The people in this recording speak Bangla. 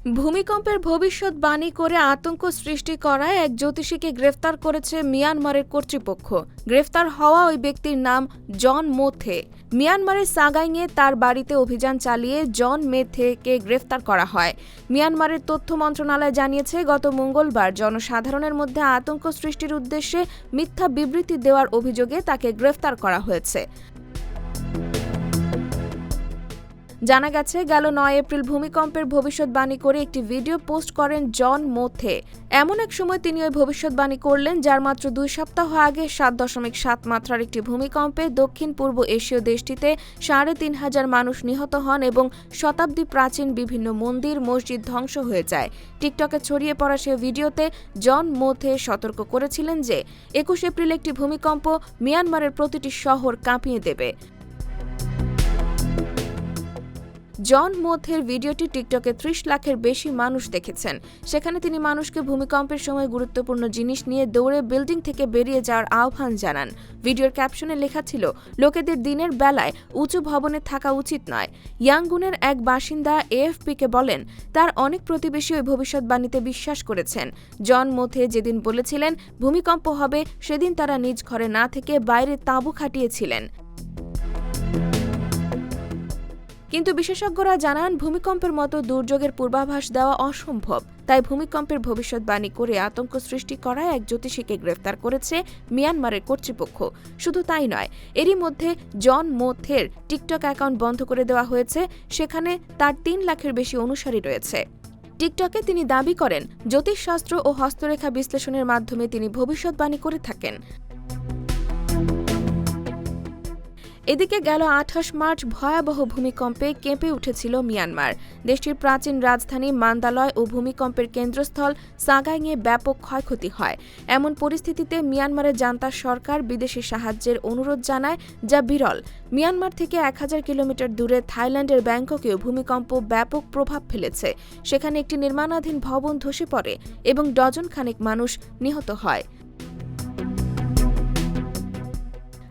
ভূমিকম্পের ভবিষ্যৎবাণী করে আতঙ্ক সৃষ্টি করায় এক জ্যোতিষীকে গ্রেফতার করেছে মিয়ানমারের কর্তৃপক্ষ। গ্রেফতার হওয়া ওই ব্যক্তির নাম জন মোথে। মিয়ানমারের সাগাইংয়ে তার বাড়িতে অভিযান চালিয়ে জন মেথেকে গ্রেফতার করা হয়। মিয়ানমারের তথ্য মন্ত্রণালয় জানিয়েছে, গত মঙ্গলবার জনসাধারণের মধ্যে আতঙ্ক সৃষ্টির উদ্দেশ্যে মিথ্যা বিবৃতি দেওয়ার অভিযোগে তাকে গ্রেফতার করা হয়েছে। জানা গেছে, গেল নয় এপ্রিল ভূমিকম্পের ভবিষ্যৎবাণী করে একটি ভিডিও পোস্ট করেন জন মোথে। এমন এক সময় তিনি ওই ভবিষ্যৎবাণী করলেন, যার মাত্র দুই সপ্তাহ আগে সাত দশমিক সাত মাত্রার একটি ভূমিকম্পে দক্ষিণ পূর্ব এশীয় দেশটিতে সাড়ে তিন হাজার মানুষ নিহত হন এবং শতাব্দী প্রাচীন বিভিন্ন মন্দির, মসজিদ ধ্বংস হয়ে যায়। টিকটকে ছড়িয়ে পড়া সে ভিডিওতে জন মোথে সতর্ক করেছিলেন যে, একুশ এপ্রিল একটি ভূমিকম্প মিয়ানমারের প্রতিটি শহর কাঁপিয়ে দেবে। জন মোথের ভিডিওটি টিকটকে ত্রিশ লাখের বেশি মানুষ দেখেছেন। সেখানে তিনি মানুষকে ভূমিকম্পের সময় গুরুত্বপূর্ণ জিনিস নিয়ে দৌড়ে বিল্ডিং থেকে বেরিয়ে যাওয়ার আহ্বান জানান। ভিডিওর ক্যাপশনে লেখা ছিল, লোকেদের দিনের বেলায় উঁচু ভবনে থাকা উচিত নয়। ইয়াঙ্গুনের এক বাসিন্দা এএফপিকে বলেন, তার অনেক প্রতিবেশী ওই ভবিষ্যৎবাণীতে বিশ্বাস করেছেন। জন মোথে যেদিন বলেছিলেন ভূমিকম্প হবে, সেদিন তারা নিজ ঘরে না থেকে বাইরে তাঁবু খাটিয়েছিলেন। কিন্তু বিশেষজ্ঞরা জানান, ভূমিকম্পের মতো দুর্যোগের পূর্বাভাস দেওয়া অসম্ভব। তাই ভূমিকম্পের ভবিষ্যৎবাণী করে আতঙ্ক সৃষ্টি করায় এক জ্যোতিষীকে গ্রেফতার করেছে মিয়ানমারের কর্তৃপক্ষ। শুধু তাই নয়, এরই মধ্যে জন মোথের টিকটক অ্যাকাউন্ট বন্ধ করে দেওয়া হয়েছে, সেখানে তার তিন লাখের বেশি অনুসারী রয়েছে। টিকটকে তিনি দাবি করেন, জ্যোতিষশাস্ত্র ও হস্তরেখা বিশ্লেষণের মাধ্যমে তিনি ভবিষ্যৎবাণী করে থাকেন। এদিকে গেল আঠাশ মার্চ ভয়াবহ ভূমিকম্পে কেঁপে উঠেছিল মিয়ানমার। দেশটির প্রাচীন রাজধানী মান্দালয় ও ভূমিকম্পের কেন্দ্রস্থল সাগাইংয়ে ব্যাপক ক্ষয়ক্ষতি হয়। এমন পরিস্থিতিতে মিয়ানমারের জান্তা সরকার বিদেশি সাহায্যের অনুরোধ জানায়, যা বিরল। মিয়ানমার থেকে এক হাজার কিলোমিটার দূরে থাইল্যান্ডের ব্যাংককেও ভূমিকম্প ব্যাপক প্রভাব ফেলেছে। সেখানে একটি নির্মাণাধীন ভবন ধসে পড়ে এবং ডজন খানেক মানুষ নিহত হয়।